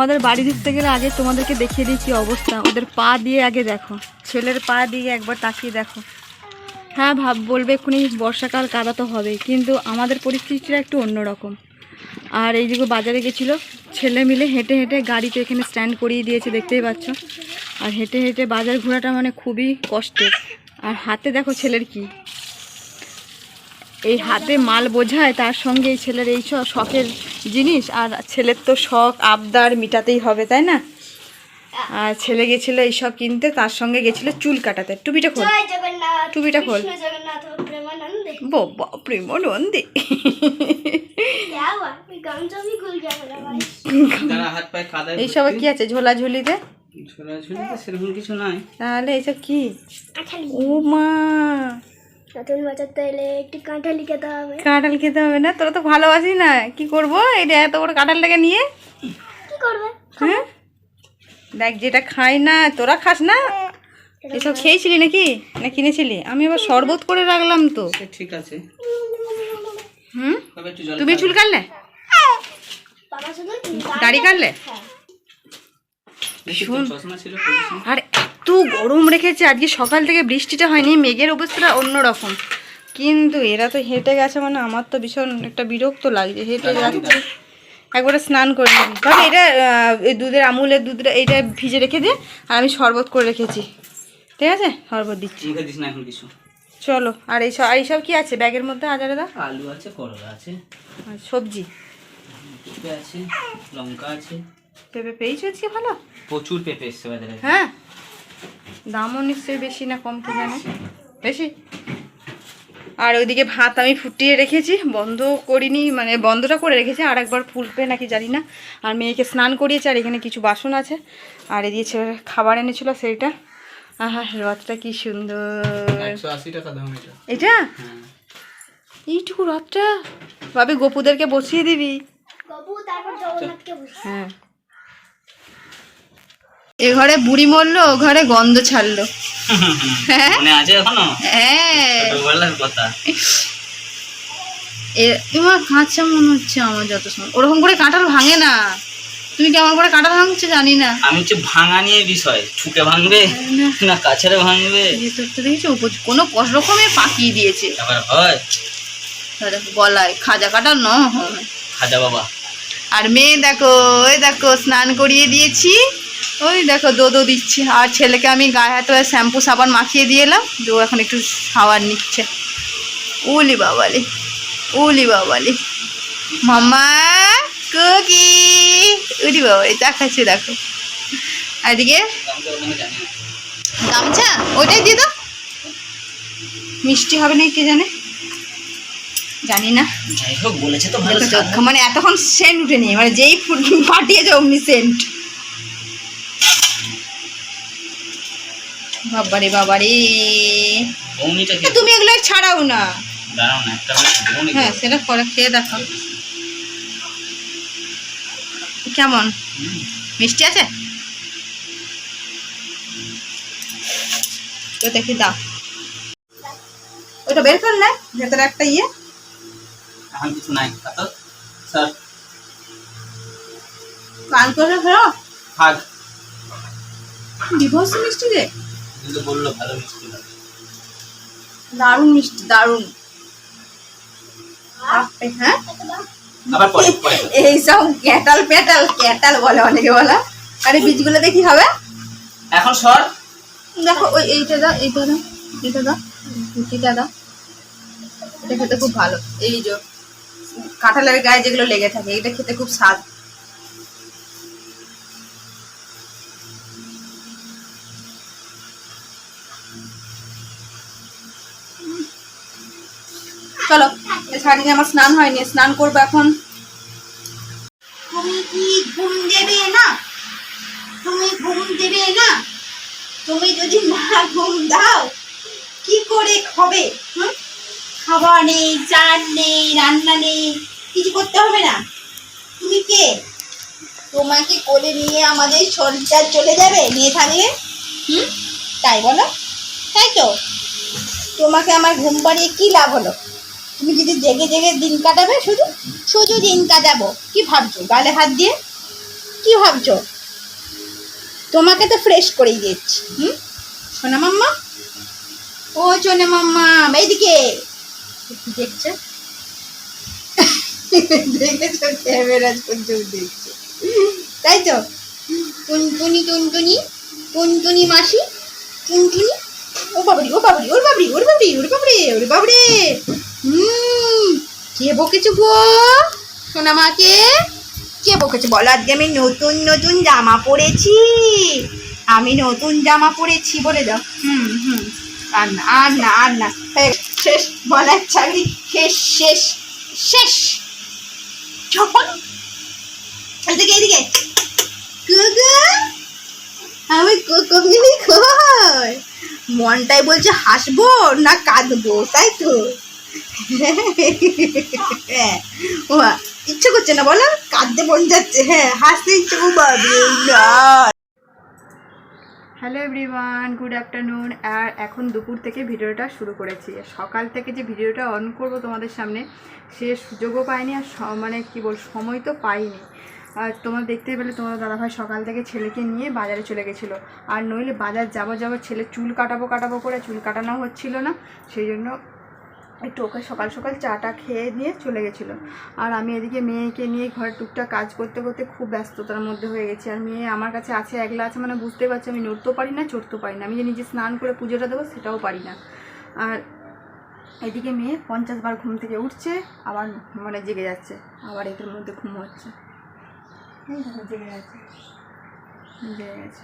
আমাদের বাড়ি ঢুকতে গেলে আগে তোমাদেরকে দেখিয়ে দিই কি অবস্থা। ওদের পা দিয়ে আগে দেখো। ছেলের পা দিয়ে একবার তাকিয়ে দেখো। হ্যাঁ ভাব, বলবে এক্ষুনি বর্ষাকাল, কাদা তো হবেই। কিন্তু আমাদের পরিস্থিতিটা একটু অন্যরকম আর এইদিকে বাজারে গেছিল, ছেলে মিলে হেঁটে হেঁটে গাড়িতে এখানে স্ট্যান্ড করিয়ে দিয়েছে, দেখতেই পাচ্ছ। আর হেঁটে হেঁটে বাজার ঘোরাটা মানে খুবই কষ্টের। আর হাতে দেখো ছেলের কি। এই হাতে মাল বোঝায় তার সঙ্গে এই ছেলের এই সব শখের জিনিস আর ছেলের তো শখ আবদার মিটাতেই হবে তাই না? আর ছেলে গেছিল এইসব কিনতে তার সঙ্গে গেছিল চুল কাটাতে। টুপিটা খোল। টুপিটা খোল। ব এই সব কি আছে ঝোলাঝুলিতে? তাহলে এইসব কি? ও মা! নতুন বছর তো এলে একটু কাঁঠালি খেতে হবে। কাঁঠাল খেতে হবে না? তোরা তো ভালোবাসি না। কি করব? এটা এত বড় কাঁঠালটাকে নিয়ে। কি করবে? হ্যাঁ? দেখ যেটা খাই না তোরা খাস না? এসব খেয়েছিলি নাকি? না কিনেছিলি? আমি আবার শরবত করে রাখলাম তো। ঠিক আছে। হুম? তবে একটু জল তুমি চুল কাটলে? দাড়ি কাটলে? হ্যাঁ। আর গরম রেখেছে আজকে সকাল থেকে বৃষ্টিটা হয়নি মেঘের অবস্থাটা অন্যরকম। কিন্তু এরা তো হেঁটে গেছে মানে আমার তো ভীষণ একটা বিরক্ত লাগছে হেঁটে যাচ্ছে। একবারে স্নান করে নিবি। তবে এটা দুধের আমুলের দুধটা এইটা ভিজে রেখে দিয়ে আর আমি শরবত করে রেখেছি। ঠিক আছে? শরবত দিচ্ছি। চলো আর এইসব এইসব কি আছে? ব্যাগের মধ্যে আজারে দা আলু আছে করলা আছে। আর সবজি? পেঁপে আছে লঙ্কা আছে। পেঁপে পেয়েছ আজকে ভালো? প্রচুর পেঁপে এসছে বাজারে হ্যাঁ? দামও নিশ্চয়ই বেশি না কম কি জানে। বেশি? আর ওইদিকে ভাত আমি ফুটিয়ে রেখেছি বন্ধ করিনি মানে বন্ধটা করে রেখেছি আর একবার ফুলবে নাকি জানি না। আর মেয়েকে স্নান করিয়েছে আর এখানে কিছু বাসন আছে। আর এদিকে ছেলে খাবার এনেছিল সেইটা। আহা রথটা কি সুন্দর। এটা। হ্যাঁ। এইটুকু রথটা? ভাবে গোপুদেরকে বসিয়ে দিবি। হ্যাঁ। এ ঘরে বুড়ি মরলো ও ঘরে গন্ধ ছাড়লো। হ্যাঁ? মনে আছে এখনও? হ্যাঁ। কথা। কাঁচা মনে হচ্ছে আমার যত সময় ওরকম করে কাঁঠাল ভাঙে না। তুমি কেমন করে কাঁঠাল ভাঙছো? জানি না। আমি হচ্ছে ভাঙা নিয়ে বিষয়। ঠুকে ভাঙবে না কাছেরে ভাঙবে। ভেতরটা দেখেছ কোনো রকমে পাকিয়ে দিয়েছে। আবার হয়। গলায় খাজা কাঁঠাল ন হয়। খাজা বাবা। আর মেয়ে দেখো ওই দেখো স্নান করিয়ে দিয়েছি। ওই দেখো দোদো দিচ্ছি। আর ছেলেকে আমি গায়ে হাতে শ্যাম্পু সাবান মাখিয়ে দিয়ে এলাম। যে এখন একটু খাবার নিচ্ছে। উলি বাবালি উলি বাবালি। মামা কুকি উলি বাবালি চা খাচ্ছে দেখো এদিকে? গামছা ওইটাই দিয়ে দাও। মিষ্টি হবে না কে জানে? জানি না। যাই হোক বলেছে তো ভালো মানে এতক্ষণ সেন্ট উঠেনি মানে যেই ফুট ফাটিয়েছে অমনি সেন্ট। বাবারে বাবারে। তুমি এগুলো ছাড়াও না। হ্যাঁ সেটা করে খেয়ে দেখো। কেমন? মিষ্টি আছে? তো দেখি দাও। ওটা বের কর না ভেতরে একটা ইয়ে। এখন কিছু নাই তো স্যার। কান করে ফেরো থাক বিভৎস মিষ্টি রে? কিন্তু বলল ভালো মিষ্টি না। দারুণ মিষ্টি দারুণ। হ্যাঁ? এইসব ক্যাটাল প্যাটাল ক্যাটাল বলে অনেকে বলা। আরে বীজগুলো দেখি হবে? এখন সর। দেখো ওই এইটা দাও এইটা দাও এইটা দাও কুচিটা দাও। এটা খেতে খুব ভালো। এই যে কাঁঠালের গায়ে যেগুলো লেগে থাকে এটা খেতে খুব স্বাদ। চলো সারাদিনে আমার স্নান হয়নি, স্নান করব এখন। তুমি কি ঘুম দেবে না? তুমি ঘুম দেবে না? তুমি যদি না ঘুম দাও, কি করে হুম? খাবার নেই, চান নেই, রান্না নেই, কিছু করতে হবে না। তুমি কে? তোমাকে কোলে নিয়ে আমাদের সংসার চলে যাবে, নিয়ে থাকলে? হুম? তাই বলো। তাই তো? তোমাকে আমার ঘুম পাড়িয়ে কি লাভ হলো? তুমি যদি জেগে জেগে দিন কাটাবে, শুধু শুধু দিন কাটাবো। কি ভাবছ? গালে হাত দিয়ে? কি ভাবছ? তোমাকে তো ফ্রেশ করেই দিচ্ছি হুম? সোনা মাম্মা? ও সোনা মাম্মা, এইদিকে। দেখছ? দেখেছ? ক্যামেরা পর্যন্ত দেখছ। তাই তো? টুনটুনি টুনটুনি টুনটুনি মাসি, টুনটুনি? ও বাবরি ও বাবরি, ওর বাবরি ওর বাবরি, ওর বাবরে ওর বাবরে। হুম, কে বকেছে গো? সোনা মাকে? কে বকেছে? বলো, আজকে আমি নতুন নতুন জামা পরেছি। আমি নতুন জামা পরেছি বলে দাও। হুম হুম। আর না আর না আর না শেষ, বলার চাকরি শেষ শেষ শেষ। যখন? এদিকে এদিকে। কুকু, আমি কুকু মিলি কই? মনটাই বলছে হাসবো না কাঁদবো, তাই তো? ও ইচ্ছে করছে না বলো? কাঁদতে মন যাচ্ছে হ্যাঁ হাসতে ইচ্ছে হ্যালো এভরিওয়ান গুড আফটারনুন আর এখন দুপুর থেকে ভিডিওটা শুরু করেছি। সকাল থেকে যে ভিডিওটা অন করব তোমাদের সামনে সে সুযোগও পাইনি আর মানে কি বল সময় তো পাইনি। আর তোমার দেখতেই পেলে তোমার দাদাভাই সকাল থেকে ছেলেকে নিয়ে বাজারে চলে গেছিল। আর নইলে বাজার যাব যাব ছেলে চুল কাটাবো কাটাবো করে চুল কাটানো হচ্ছিল না সেই জন্য একটু ওকে সকাল সকাল চাটা খেয়ে নিয়ে চলে গেছিল। আর আমি এদিকে মেয়েকে নিয়ে ঘরে টুকটাক কাজ করতে করতে খুব ব্যস্ততার মধ্যে হয়ে গেছি। আর মেয়ে আমার কাছে আছে, একলা আছে মানে বুঝতে পারছি, আমি নড়তেও পারি না, চড়তেও পারি না। আমি যে নিজে স্নান করে পুজোটা দেবো সেটাও পারি না। আর এদিকে মেয়ে পঞ্চাশ বার ঘুম থেকে উঠছে, আবার মানে জেগে যাচ্ছে, আবার এদের মধ্যে ঘুম হচ্ছে। জেগে যাচ্ছে জেগে গেছে।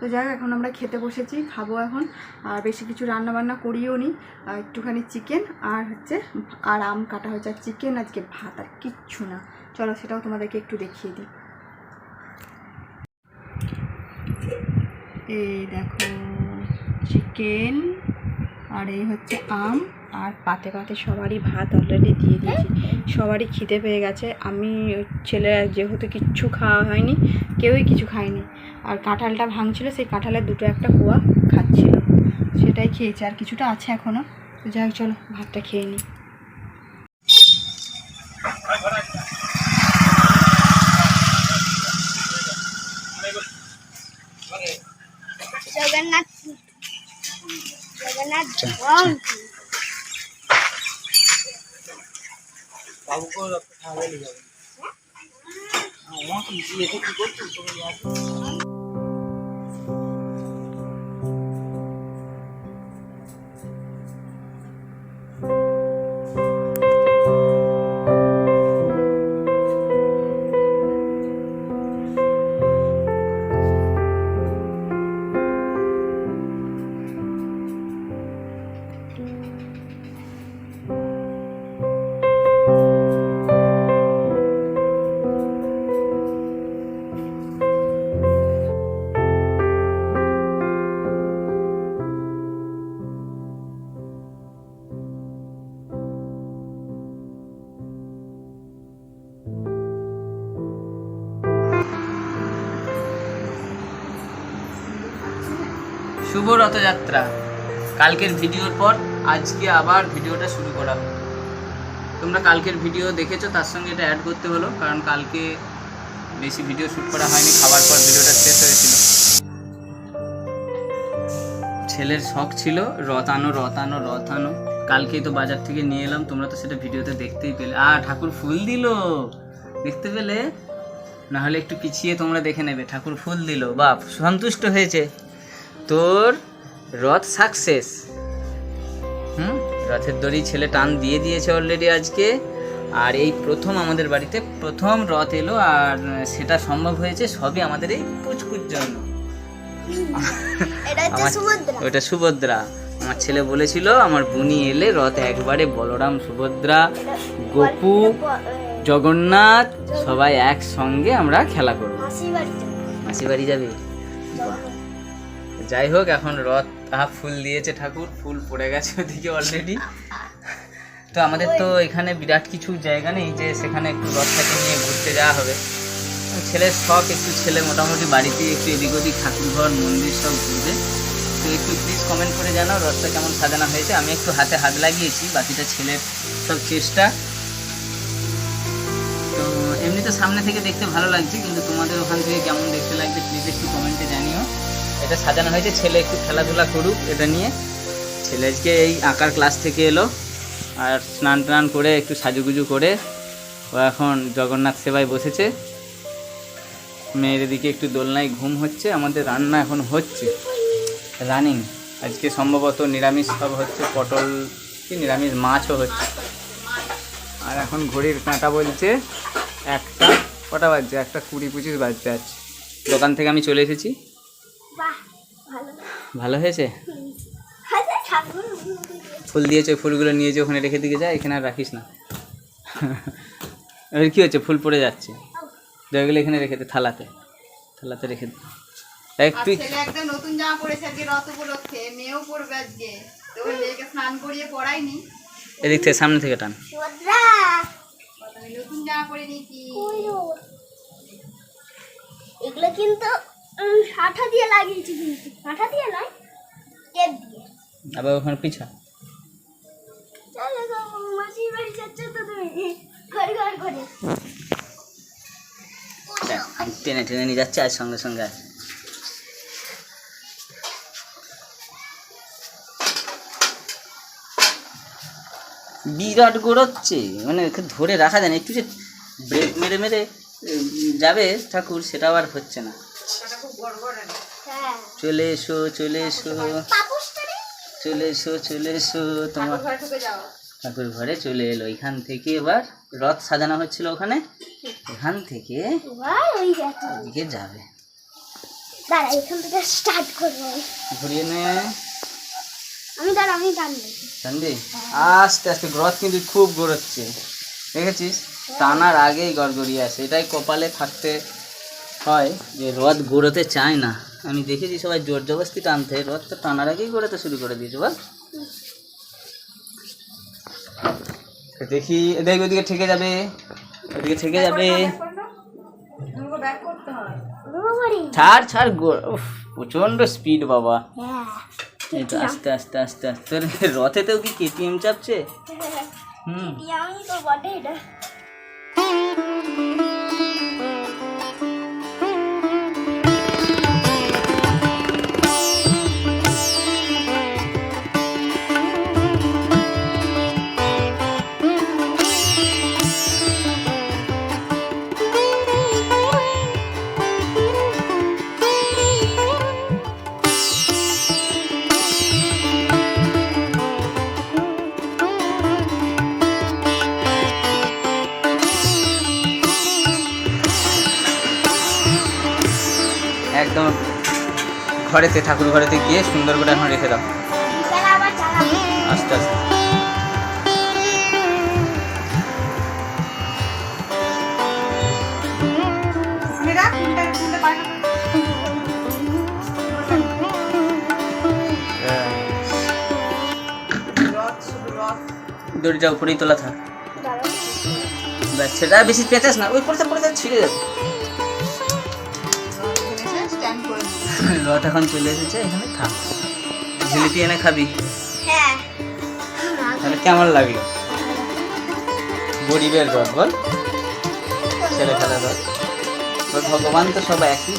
তো যাই এখন আমরা খেতে বসেছি, খাব এখন। আর বেশি কিছু রান্না বান্না করিও নি একটুখানি চিকেন আর হচ্ছে আর আম কাটা হয়েছে। আর চিকেন আজকে ভাত, আর কিচ্ছু না। চলো সেটাও তোমাদেরকে একটু দেখিয়ে দিই। এই দেখো চিকেন আর এই হচ্ছে আম। আর পাতে পাতে সবারই ভাত অলরেডি দিয়ে দিয়েছি। সবারই খিদে পেয়ে গেছে। আমি ছেলেরা যেহেতু কিচ্ছু খাওয়া হয়নি, কেউই কিছু খায়নি। আর কাঁঠালটা ভাঙছিল সেই কাঁঠালের দুটো একটা কুয়া খাচ্ছিল। সেটাই খেয়েছে আর কিছুটা আছে এখনও তো যাই হোক চলো ভাতটা খেয়ে নিই। জগন্নাথ জগন্নাথ ধাম। শুভ রথযাত্রা। কালকের ভিডিওর পর আজকে আবার ভিডিওটা শুরু করা হলো। তোমরা কালকের ভিডিও দেখেছ, তার সঙ্গে এটা অ্যাড করতে হলো, কারণ কালকে বেশি ভিডিও শ্যুট করা হয়নি খাবার পর ভিডিওটা শেষ হয়েছিল। ছেলের শখ ছিল আনো, রথ আনো কালকেই তো বাজার থেকে নিয়ে এলাম, তোমরা তো সেটা ভিডিওতে দেখতেই পেলে। আ, ঠাকুর ফুল দিল। দেখতে পেলে? না হলে একটু পিছিয়ে তোমরা দেখে নেবে, ঠাকুর ফুল দিল। বাপ, সন্তুষ্ট হয়েছে। তোর রথ সাকসেস হুম? রথের দড়ি ছেলে টান দিয়ে দিয়েছে অলরেডি আজকে। আর এই প্রথম আমাদের বাড়িতে প্রথম রথ এলো আর সেটা সম্ভব হয়েছে সবই আমাদের এই পুচকুর জন্য। ওটা সুভদ্রা। আমার ছেলে বলেছিল আমার বুনি এলে রথ একবারে বলরাম সুভদ্রা গোপু জগন্নাথ সবাই একসঙ্গে আমরা খেলা করব। মাসি বাড়ি যাবে। যাই হোক এখন রথ আহা ফুল দিয়েছে ঠাকুর ফুল পড়ে গেছে ওদিকে অলরেডি তো আমাদের তো এখানে বিরাট কিছু জায়গা নেই যে সেখানে একটু রথটাকে নিয়ে ঘুরতে যাওয়া হবে। ছেলের শখ একটু ছেলে মোটামুটি বাড়িতে একটু এদিক ওদিক ঠাকুর ঘর মন্দির সব ঘুরবে। তো একটু প্লিজ কমেন্ট করে জানাও রথটা কেমন সাজানো হয়েছে। আমি একটু হাতে হাত লাগিয়েছি বাকিটা ছেলের সব চেষ্টা। তো এমনি তো সামনে থেকে দেখতে ভালো লাগছে কিন্তু তোমাদের ওখান থেকে কেমন দেখতে লাগছে প্লিজ একটু কমেন্টে জানিও। এটা সাজানো হয়েছে, ছেলে একটু খেলাধুলা করুক এটা নিয়ে। ছেলে আজকে এই আঁকার ক্লাস থেকে এলো, আর স্নান টান করে একটু সাজুগুজু করে, ও এখন জগন্নাথ সেবায় বসেছে। মেয়ের দিকে একটু দোলনায় ঘুম হচ্ছে, আমাদের রান্না এখন হচ্ছে। রানিং, আজকে সম্ভবত নিরামিষ সব হচ্ছে, পটল কি নিরামিষ, মাছও হচ্ছে। আর এখন ঘড়ির কাঁটা বলছে, একটা কটা বাজছে, একটা কুড়ি পঁচিশ বাজতে আছে। দোকান থেকে আমি চলে এসেছি। ভালো। ভালো হয়েছে? ফুল দিয়েছে ওই ফুলগুলো নিয়ে যে ওখানে রেখে দিকে যায় এখানে আর রাখিস না। এবার কী হচ্ছে? ফুল পড়ে যাচ্ছে। যেগুলো এখানে রেখে দে থালাতে। থালাতে রেখে দে। দেখ তুই একটা নতুন জামা পরেছে আজকে রথ উপলক্ষে মেয়েও পরবে আজকে। তো ওই মেয়েকে স্নান করিয়ে পড়াইনি এদিক থেকে সামনে থেকে টান। নতুন জামা পরে নিয়েছি। এগুলো কিন্তু আঠা দিয়ে লাগিয়েছি কিন্তু। আঠা দিয়ে নয় টেপ দিয়ে। আবার ওখানে পিছা। চলো গো, মাসির বাড়ি যাচ্ছ তো তুমি? ঘর ঘর করে টেনে টেনে নিয়ে যাচ্ছে আর সঙ্গে সঙ্গে। আছে বিরাট গড়াচ্ছে মানে ধরে রাখা যায় না। একটু যে ব্রেক মেরে মেরে যাবে ঠাকুর সেটাও আর হচ্ছে না। চলে এসো চলে এসো। চলে এসো চলে এসো। তোমার ঠাকুর ঘরে চলে এলো। এখান থেকে এবার রথ সাজানো হচ্ছিল ওখানে। এখান থেকে ওদিকে যাবে। দাঁড়া এখান থেকে স্টার্ট করব। ঘুরিয়ে নে। আমি দাঁড়া আমি টানবো। জানবি আস্তে আস্তে। রথ কিন্তু খুব গড়াচ্ছে দেখেছিস? টানার আগেই গড়গড়িয়ে আসে। এটাই কপালে থাকতে হয় যে রথ গড়োতে চায় না। আমি দেখেছি সবাই জোর জবস্তি টানতে। রথ তো টানার আগেই গড়াতে শুরু করে দিয়েছে বল। দেখি দেখ ওদিকে ঠেকে যাবে। ওদিকে ঠেকে যাবে। হয় ছাড় ছাড় গো- প্রচণ্ড স্পিড বাবা। হ্যাঁ। এই তো আস্তে আস্তে আস্তে আস্তে। তোর রথেতেও কি কেটিএম চাপছে? হুম। আমি তো বটে এটা ঘরেতে, ঠাকুর ঘরেতে গিয়ে সুন্দর করে এখন রেখে দাও। আস্তে আস্তে। দড়িটা উপরেই তোলা থাক। ব্যাস, সেটা বেশি পেঁচাস না, ওই পড়তে ছিঁড়ে যাবে। রথ এখন চলে এসেছে এখানে থাক। জিলিপি এনে খাবি? হ্যাঁ। তাহলে কেমন লাগল? গরিবের রথ বল। ছেলে খেলার রথ ভগবান তো সবাই একই।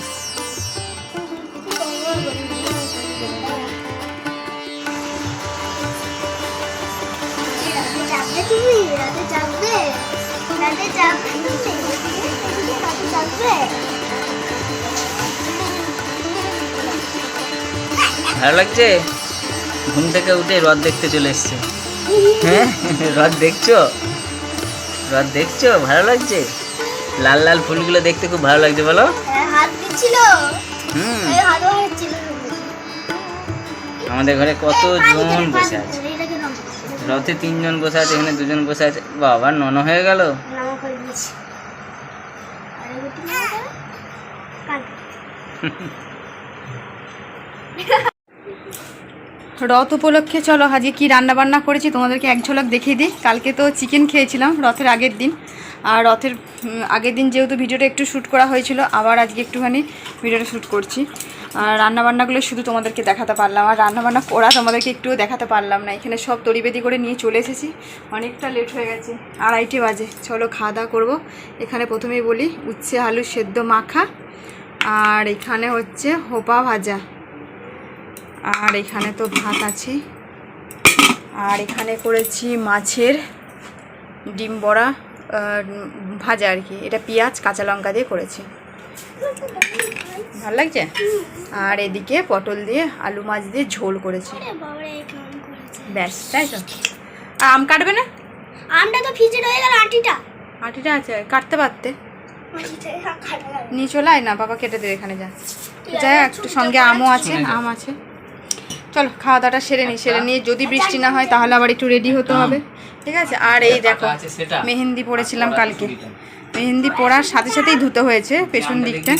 ভালো লাগছে? ঘুম থেকে উঠে রথ দেখতে চলে এসছে। হ্যাঁ রথ দেখছ? রথ দেখছ? ভালো লাগছে? লাল লাল ফুলগুলো দেখতে খুব ভালো লাগছে বলো। হ্যাঁ আমাদের ঘরে কত কতজন বসে আছে? রথে তিনজন বসে আছে এখানে দুজন বসে আছে। বাবা নন হয়ে গেল নাম করে দিয়েছি আর এগুলো নাম করে কাল রথ উপলক্ষে চলো, আজকে কি রান্না বান্না করেছি তোমাদেরকে এক ঝলক দেখিয়ে দিই। কালকে তো চিকেন খেয়েছিলাম রথের আগের দিন। আর রথের আগের দিন যেহেতু ভিডিওটা একটু শ্যুট করা হয়েছিল, আবার আজকে একটুখানি ভিডিওটা শ্যুট করছি। আর রান্নাবান্নাগুলো শুধু তোমাদেরকে দেখাতে পারলাম, আর রান্নাবান্না করা তোমাদেরকে একটুও দেখাতে পারলাম না। এখানে সব তরিবেদি করে নিয়ে চলে এসেছি। অনেকটা লেট হয়ে গেছে, আড়াইটে বাজে। চলো, খাওয়া দাওয়া করব। এখানে প্রথমেই বলি, উচ্ছে, আলু সেদ্ধ, মাখা। আর এখানে হচ্ছে হোপা ভাজা। আর এখানে তো ভাত আছে। আর এখানে করেছি মাছের ডিম বড়া ভাজা আর কি। এটা পেঁয়াজ কাঁচা লঙ্কা দিয়ে করেছি। ভালো লাগছে? আর এদিকে পটল দিয়ে আলু মাছ দিয়ে ঝোল করেছি। ব্যাস তাই তো? আর আম কাটবে না? আমটা তো ফ্রিজে রয়ে গেল আটিটা। আটিটা আছে কাটতে পারতে? নিয়ে চলে আয় না বাবা কেটে দেবে এখানে যা। যাই হোক, একটু সঙ্গে আমও আছে আম আছে। চলো খাওয়া দাওয়াটা সেরে নিই সেরে নিয়ে যদি বৃষ্টি না হয় তাহলে আবার একটু রেডি হতে হবে। ঠিক আছে? আর এই দেখো মেহেন্দি পড়েছিলাম কালকে। মেহেন্দি পড়ার সাথে সাথেই ধুতে হয়েছে পেছন দিকটা।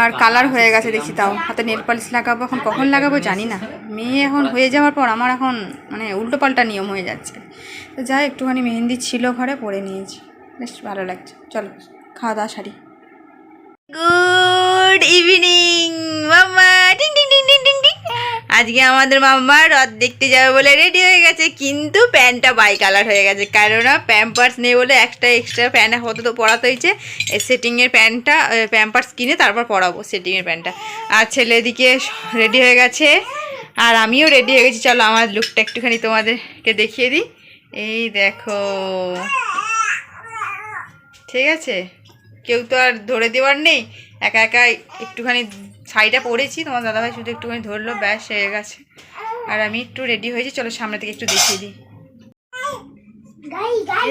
আর কালার হয়ে গেছে দেখছি তাও। হাতে নেল পালিশ লাগাবো এখন কখন লাগাবো জানি না। মেয়ে এখন হয়ে যাওয়ার পর আমার এখন মানে উল্টো পাল্টা নিয়ম হয়ে যাচ্ছে। তো যাই একটুখানি মেহেন্দি ছিল ঘরে পরে নিয়েছি। বেশ ভালো লাগছে। চলো খাওয়া দাওয়া সারি। গুড ইভিনিং টিং টিং টিং টিং। আজকে আমাদের মাম্মা রথ দেখতে যাবে বলে রেডি হয়ে গেছে, কিন্তু প্যান্টটা বাই কালার হয়ে গেছে। কেননা প্যাম্পার্স নেই বলে একটা এক্সট্রা প্যান্ট হতো তো পরাতে হয়েছে। সেটিংয়ের প্যান্টটা প্যাম্পার্স কিনে তারপর পরাবো সেটিংয়ের প্যান্টটা। আর ছেলে এদিকে রেডি হয়ে গেছে। আর আমিও রেডি হয়ে গেছি। চলো আমার লুকটা একটুখানি তোমাদেরকে দেখিয়ে দিই। এই দেখো। ঠিক আছে? কেউ তো আর ধরে দেওয়ার নেই। একা একা একটুখানি শাড়িটা পরেছি তোমার দাদাভাই শুধু একটুখানি ধরলো ব্যাস হয়ে গেছে। আর আমি একটু রেডি হয়েছি চলো সামনে থেকে একটু দেখিয়ে দিই।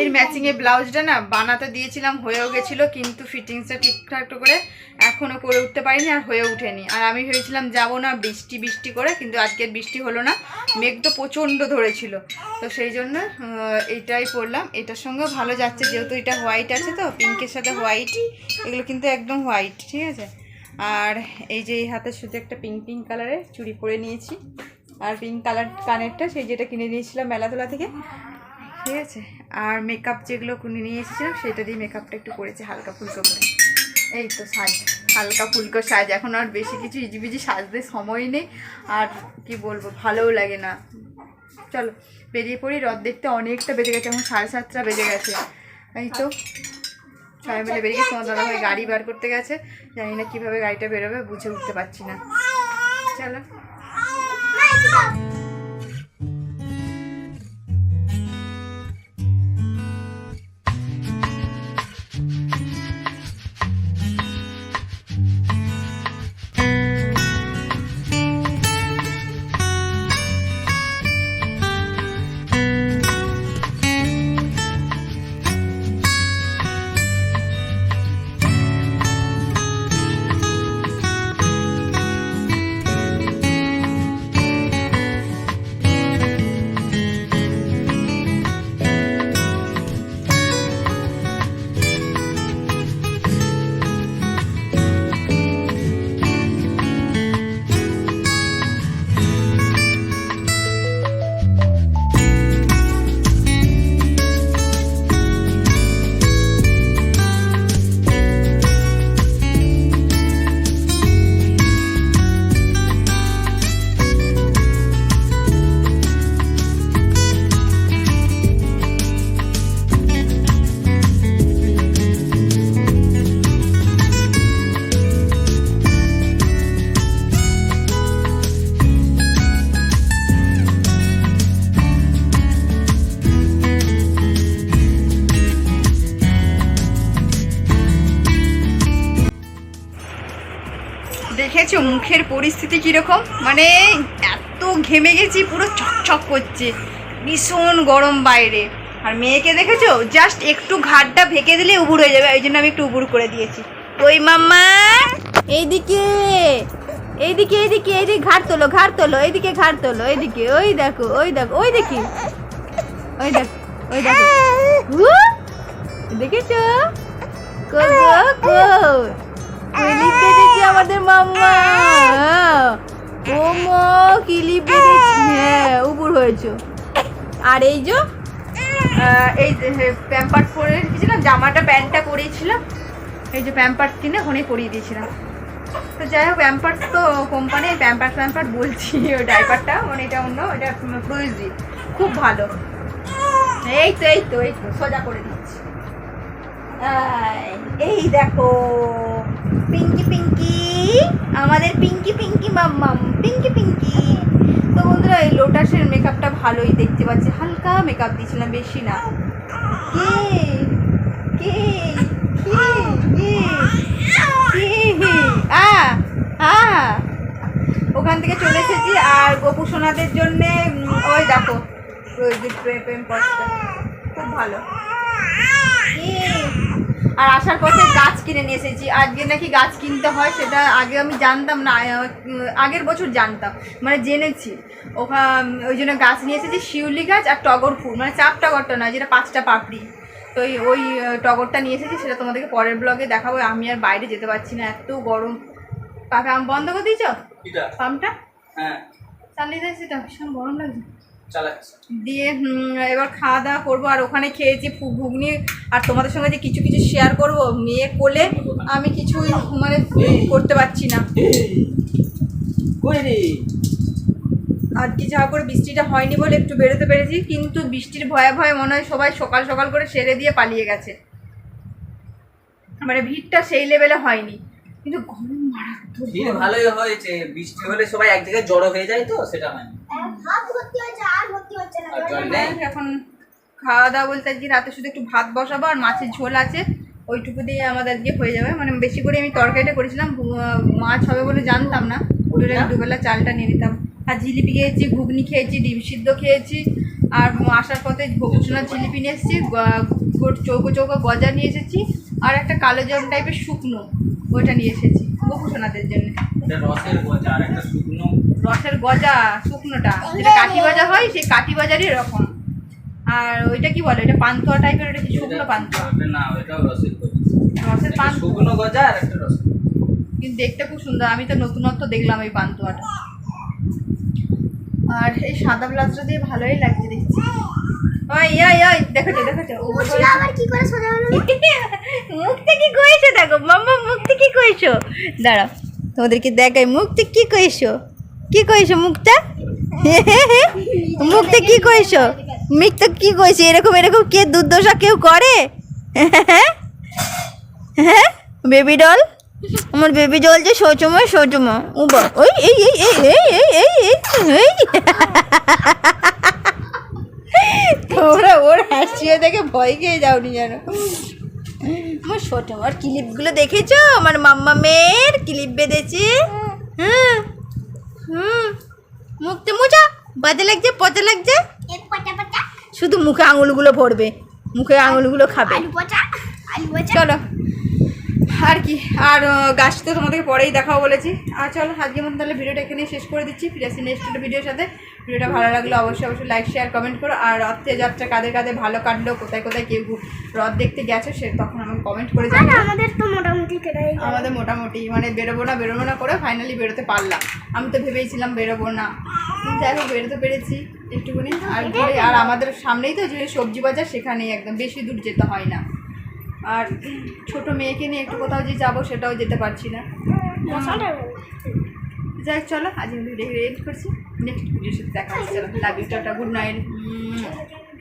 এর ম্যাচিং এর ব্লাউজটা না বানাতে দিয়েছিলাম হয়েও গেছিল কিন্তু ফিটিংসটা ঠিকঠাক করে এখনও করে উঠতে পারিনি আর হয়ে ওঠেনি আর আমি ভেবেছিলাম যাব না বৃষ্টি বৃষ্টি করে কিন্তু আজকের বৃষ্টি হলো না মেঘ তো প্রচণ্ড ধরেছিল। তো সেই জন্য আহ, এইটাই পরলাম। এটার সঙ্গেও ভালো যাচ্ছে যেহেতু এটা হোয়াইট আছে তো পিঙ্কের সাথে হোয়াইট এগুলো কিন্তু একদম হোয়াইট ঠিক আছে? আর এই যে এই হাতের শুধু একটা পিঙ্ক পিঙ্ক কালারের চুড়ি পরে নিয়েছি। আর পিঙ্ক কালার কানেরটা সেই যেটা কিনে নিয়েছিলাম মেলাতলা থেকে। ঠিক আছে? আর মেকআপ যেগুলো কিনে নিয়ে এসেছিলাম সেটা দিয়ে মেকআপটা একটু করেছি হালকা ফুলকো করে। এই তো সাজ, হালকা ফুলকো সাজ। এখন আর বেশি কিছু ইজিবিজি সাজতে সময় নেই। আর কি বলব, ভালোও লাগে না। চলো, বেরিয়ে পড়ি। রথ দেখতে অনেকটা বেজে গেছে। এখন সাড়ে সাতটা বেজে গেছে। এই তো। সবাই মিলে বেরিয়ে তোমার দাদাভাই গাড়ি বার করতে গেছে। জানি না কীভাবে গাড়িটা বেরোবে, বুঝে উঠতে পারছি না। চলো। পরিস্থিতি কীরকম? মানে এত ঘেমে গেছি, পুরো চকচক করছে। ভীষণ গরম বাইরে। আর মেয়েকে দেখেছ? জাস্ট একটু ঘাটটা ভেকে দিলে উবুর হয়ে যাবে, ওই জন্য আমি একটু উবুর করে দিয়েছি। ওই মাম্মা! এইদিকে! এইদিকে এইদিকে এইদিকে ঘাট তোলো ঘাট তোলো, এইদিকে ঘাট তোলো, এইদিকে, ওই দেখো ওই দেখো, ওই দেখি। ওই দেখো ওই দেখো। দেখেছ? কো কো কিলিপ বেঁধেছে আমাদের মাম্মা। ও মো কিলিপ বেঁধেছে। হ্যাঁ উপর হয়েছো। আর এই যে এই প্যাম্পার্ট পরে রেখেছিলাম জামাটা প্যান্টটা পরিয়েছিলাম। এই যে প্যাম্পার্ট কিনে ওখানে পরিয়ে দিয়েছিলাম। তো যাই হোক প্যাম্পার্স তো কোম্পানি প্যাম্পার্স প্যাম্পার্স বলছি ওই ডাইপারটা মানে এটা অন্য এটা প্রয়োজি খুব ভালো। এই তো এই তো এই তো সোজা করে দিচ্ছি। এই দেখো, পিঙ্কি পিঙ্কি, আমাদের পিঙ্কি পিঙ্কি মাম্মাম পিঙ্কি পিঙ্কি। তো বন্ধুরা, এই লোটাসের মেকআপটা ভালোই দেখতে পাচ্ছি। হালকা মেকআপ দিয়েছিলাম, বেশি না। কে? কে? ওখান থেকে চলে এসেছি, আর গোপু সোনাদের জন্যে ওই দেখো খুব ভালো। আর আসার পথে গাছ কিনে নিয়ে এসেছি। আজকে নাকি গাছ কিনতে হয় সেটা আগে আমি জানতাম না আগের বছর জানতাম। মানে জেনেছি। ওখান ওই জন্য গাছ নিয়ে এসেছি শিউলি গাছ আর টগর ফুল। মানে চাপ টগরটা নয় যেটা পাঁচটা পাপড়ি। তো ওই ওই টগরটা নিয়ে এসেছি সেটা তোমাদেরকে পরের ব্লগে দেখাবো। আমি আর বাইরে যেতে পারছি না এত গরম। পাখা আম বন্ধ করে দিয়েছ? পাম্পটা হ্যাঁ। চালিয়ে যাচ্ছে সেটা ভীষণ গরম লাগছে। দিয়ে এবার খাওয়া দাওয়া করব আর ওখানে খেয়েছি ঘুগনি। আর তোমাদের সঙ্গে যে কিছু কিছু শেয়ার করব মেয়ে কোলে আমি কিছুই মানে করতে পারছি না। আজকে যা করে বৃষ্টিটা হয়নি বলে একটু বেরোতে পেরেছি কিন্তু বৃষ্টির ভয়ে ভয়ে মনে হয় সবাই সকাল সকাল করে সেরে দিয়ে পালিয়ে গেছে। মানে ভিড়টা সেই লেভেলে হয়নি। কিন্তু মারাত্মক ভিড় ভালোই হয়েছে বৃষ্টি হলে সবাই এক জায়গায় জড়ো হয়ে যায় তো সেটা হয় নেই? এখন খাওয়া দাওয়া বলতে আজকে রাতে শুধু একটু ভাত বসাবো আর মাছের ঝোল আছে ওইটুকু দিয়ে আমাদের আজকে হয়ে যাবে। মানে বেশি করে আমি তরকারিটা করেছিলাম মাছ হবে বলে জানতাম না। ওই দুবেলা চালটা নিয়ে নিতাম। আর জিলিপি খেয়েছি ঘুগনি খেয়েছি ডিম সিদ্ধ খেয়েছি। আর আসার পথে ভোগচুনার জিলিপি নিয়ে এসেছি চৌকো চৌকো গজা নিয়ে এসেছি। আর একটা কালো জাম টাইপের শুকনো ওইটা নিয়ে এসেছি। গোপুসোনাদের জন্য। রসের গজা শুকনো। রসের গজা শুকনোটা। যেটা কাঠি ভাজা হয় সেই কাঠি ভাজারই এরকম। আর ওইটা কি বলে? এটা পান্তুয়া টাইপের ওটা কি শুকনো পান্তুয়া? না ওইটাও রসের গজা। রসের পান্তুয়া। শুকনো গজা আর একটা গজা। কিন্তু দেখতে খুব সুন্দর। আমি তো নতুনত্ব দেখলাম এই পান্তুয়াটা। আর এই সাদা ব্লাউজটা দিয়ে ভালোই লাগছে দেখছি। ওই ওই ওই দেখেছ দেখেছ? ও আবার কি করে সোজা হলো মুখতে কি কইছো? দেখো, মাম্মা মুখতে কি কইছো? দাঁড়াও, তোমাদেরকে দেখাই মুখতে কি কইছো? কি কইছো মুখটা মুখতে কি কইছো? মুখতে কি কইছো? এরকম এরকম কে দুর্দশা কেউ করে? হ্যাঁ? Baby doll? আমার বেবি ডল যে শৌচময় শৌচময় ও বা- ওই এই এই এই এই এই এই এই এই। তোমরা ওর হাসিয়ে দেখে ভয় খেয়ে যাওনি যেন। আমার ছোট আমার ক্লিপগুলো দেখেছ? আমার মাম্মা মেয়ের ক্লিপ বেঁধেছে। হুম হুম। মুখতে মোজা বাজে লাগছে পচা লাগছে? শুধু মুখে আঙুলগুলো ভরবে মুখে আঙুলগুলো খাবে। চলো। আর কি আর গাছ তো তোমাদেরকে পরেই দেখাও বলেছি। আর চলো আজকে মতো তাহলে ভিডিওটা এখানে শেষ করে দিচ্ছি। ফিরে আসি নেক্সট ভিডিওর সাথে। ভিডিওটা ভালো লাগলে অবশ্যই অবশ্যই লাইক শেয়ার কমেন্ট করো। আর রথে যাত্রা কাদের কাদের ভালো কাটলো কোথায় কোথায় কেউ রথ দেখতে গেছো সে তখন আমাকে কমেন্ট করে না জানাও। না, আমাদের তো মোটামুটি আমাদের মোটামুটি মানে বেরোবো না বেরোবো না করে ফাইনালি বেরোতে পারলাম। আমি তো ভেবেছিলাম বেরোবো না। যাই হোক বেরোতে পেরেছি একটুখানি। আর ঘুরে আর আমাদের সামনেই তো যে সবজি বাজার সেখানেই একদম বেশি দূর যেতে হয় না। আর ছোট মেয়েকে নিয়ে একটু কোথাও যে যাব সেটাও যেতে পারছি না। যাই হোক, চলো আজ ভিডিও এডিট করছি। নেক্সট ভিডিওর সাথে দেখা হচ্ছে love you tata good night.